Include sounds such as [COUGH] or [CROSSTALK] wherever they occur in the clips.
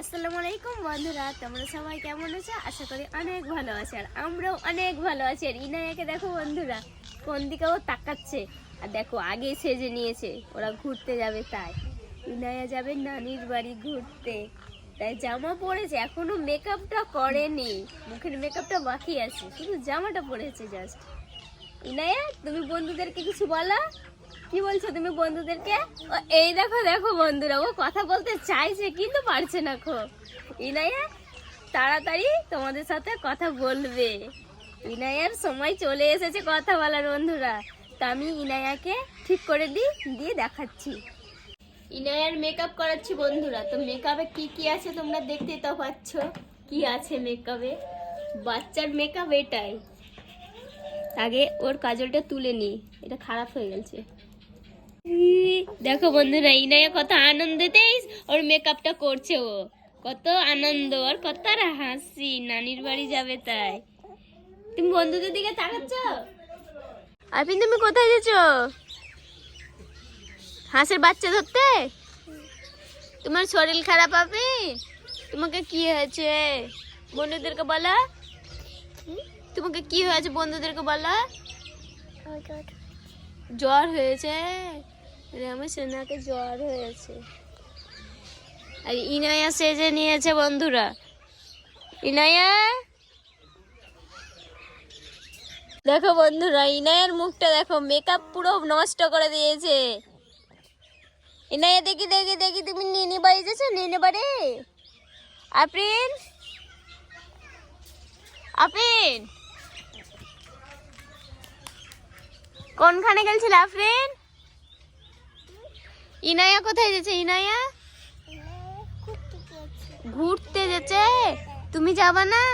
আসসালামু আলাইকুম বন্ধুরা, তোমরা সবাই কেমন আছো? আশা করি অনেক ভালো আছে আর আমরাও অনেক ভালো আছি। আর ইনায়াকে দেখো বন্ধুরা, কোন দিকে ও তাকাচ্ছে? আর দেখো, আগে সেজে নিয়েছে, ওরা ঘুরতে যাবে তাই। ইনায়া যাবে নানির বাড়ি ঘুরতে। তাই জামা পরেছে, এখনও মেকআপটা করেনি। মুখের মেকআপটা বাকি আছে, শুধু জামাটা পরেছে জাস্ট ইনায়া, তুমি বন্ধুদেরকে কিছু বলো? কি বলছো তুমি বন্ধুদেরকে? ও, এই দেখো দেখো বন্ধুরা, ও কথা বলতে চাইছে, কিন্তু পারছে না খো ইনায়া, তাড়াতাড়ি তোমাদের সাথে কথা বলবে। ইনায়ার সময় চলে এসেছে কথা বলার বন্ধুরা। তা আমি ইনায়াকে ঠিক করে দিই দিয়ে দেখাচ্ছি। ইনায়ার মেকআপ করাচ্ছি বন্ধুরা। তো মেকআপে কি কি আছে তোমরা দেখতে তো পাচ্ছ? কি আছে মেকআপে বাচ্চার মেকআপ এটাই। আগে ওর কাজলটা তুলে নি, এটা খারাপ হয়ে গেছে। দেখো বন্ধুরা, ইনায়া কত আনন্দেতেই ওর মেকআপটা করছে ও। কত আনন্দ, আর কত হাসি, নানির বাড়ি যাবে তাই। তুমি বন্ধুদের দিকে তাকাচ্ছ? আরপিন, তুমি কোথায় যেছো? হাঁসের বাচ্চা ধরতে? তোমার শরীর খারাপ হবে তোমাকে কি হয়েছে? বন্ধুদেরকে বলা? তোমাকে কি হয়েছে বন্ধুদেরকে বলা? জ্বর হয়েছে। আমার সোনাকে জ্বর হয়েছে। আর ইনায়া সেজে নিয়েছে বন্ধুরা। ইনায়া? দেখো বন্ধুরা ইনায়ার মুখটা দেখো মেকআপ পুরো নষ্ট করে দিয়েছে। ইনায়া দেখি দেখি দেখি তুমি নিনি বাড়ি যেছো নিনি বাড়ি? আপ্রিন আপ্রিন কোনখানে গেছিল আফরিন ইনায়া কোথায় যাচ্ছে ইনায়া? ঘুরতে যাচ্ছে তুমি যাবা না?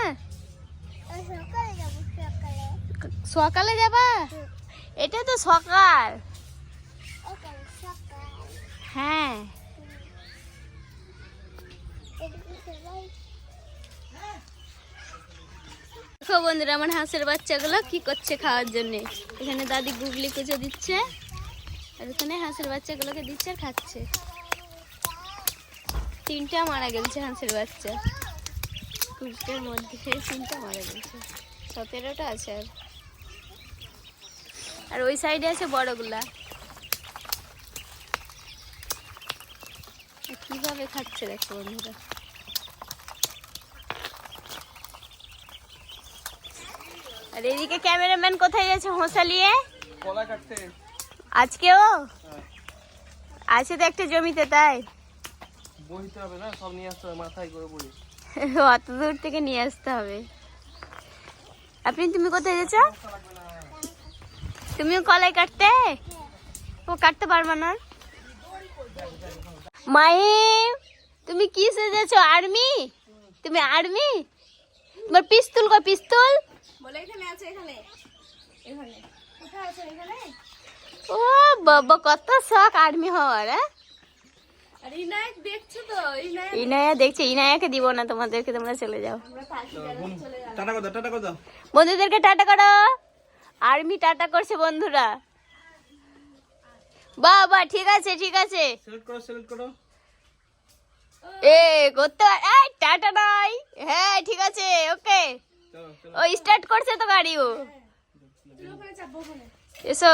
সকালে যাবা এটা তো সকাল। দেখো বন্ধুরা, আমার হাঁসের বাচ্চাগুলো কি করছে খাওয়ার জন্য। এখানে দাদি গুগলি কুচো দিচ্ছে, আর ওখানে হাঁসের বাচ্চাগুলোকে দিচ্ছে আর খাচ্ছে। তিনটা মারা গেছে হাঁসের বাচ্চা। কুড়িটার মধ্যে তিনটা মারা গেছে সতেরোটা আছে আর। আর ওই সাইডে আছে বড়গুলা। কীভাবে খাচ্ছে দেখো বন্ধুরা। আর এদিকে ক্যামেরাম্যান কোথায় যাচ্ছে হোঁসা নিয়ে কলা কাটতে। আজকেও? আছে তো একটা জমিতে তাই? বইতে হবে না সব নিয়ে আসতে হবে মাথায় করে বই [LAUGHS] অত দূর থেকে নিয়ে আসতে হবে। আপনি তুমি কোথায় যাচ্ছ তুমিও কলাই কাটতে? ও কাটতে পারবে না। মাহিম তুমি কি সেজেছ? আর্মি? তুমি আর্মি? তোমার পিস্তল কই পিস্তল? বলে এখানে আছে এখানে। এখানে। কোথায় আছে এখানে? ও বাবা কত শখ আর্মি হওয়ার হ্যাঁ? আর ইনায়ক দেখছ তো? ইনায়ক ইনায়া দেখছে ইনায়াকে দিব না তোমাদেরকে তোমরা চলে যাও। টাটা টাটা বন্ধুদেরকে টাটা করো। আর্মি টাটা করছে বন্ধুরা। বাহ ঠিক আছে ঠিক আছে। সিলেক্ট করো সিলেক্ট করো। এ করতে পার- এই টাটা নাই হ্যাঁ ঠিক আছে ওকে। ও স্টার্ট করছে তো গাড়িও এসো।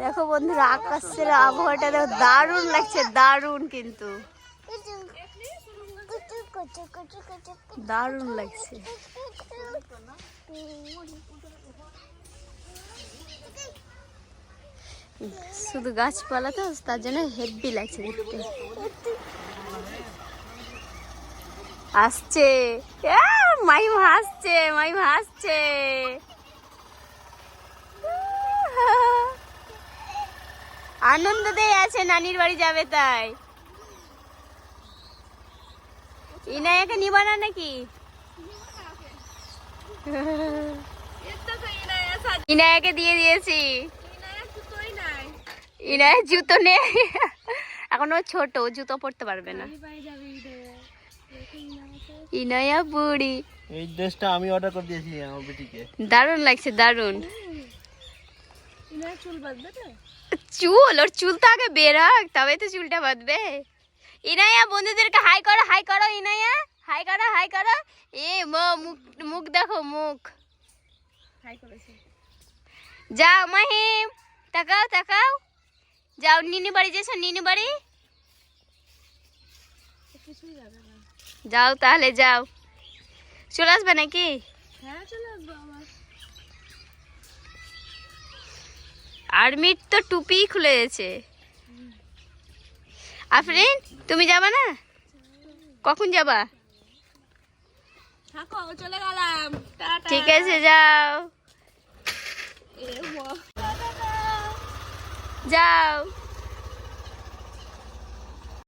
দেখো বন্ধুরা, আকাশের আবহাওয়াটা দেখো, দারুণ লাগছে, দারুণ কিন্তু। দারুণ লাগছে। শুধু গাছপালা তো, তার জন্য হেভি লাগছে দেখতে। আসছে। মাইম হাসছে মাইম হাসছে। আনন্দ দিয়ে আছে, নানির বাড়ি যাবে তাই। ইনায়াকে নিবা না নাকি? ইনায়ক দিয়ে দিয়েছি। ইনায়ক নাই ইনায়া জুতো নেই এখন ও ছোট জুতো পরতে পারবে না। ইনায়া বুড়ি। এই ড্রেসটা আমি অর্ডার করে দিয়েছি আমার বেটিকে। দারুণ লাগছে দারুণ। চুল বাঁধবে তো? চুল ওর চুল তো আগে বের হোক তবে তো চুলটা বাঁধবে। ইনায়া বন্ধুদেরকে হাই করো হাই করো ইনায়া। হাই করো হাই করো। এ মো মুখ মুখ দেখো মুখ। হাই করেছে। যাও মাহিম। তাকাও তাকাও। যাও নিনি বাড়ি যেছো নিনি বাড়ি। কিছুই যাবে যাও তাহলে যাও। চলে আসবে নাকি? হ্যাঁ চলে আসব আমার আর্মির তো টুপি খুলে গেছে। আফরিন তুমি যাবা না? কখন যাবা? চলে গেলাম। ঠিক আছে যাও। যাও।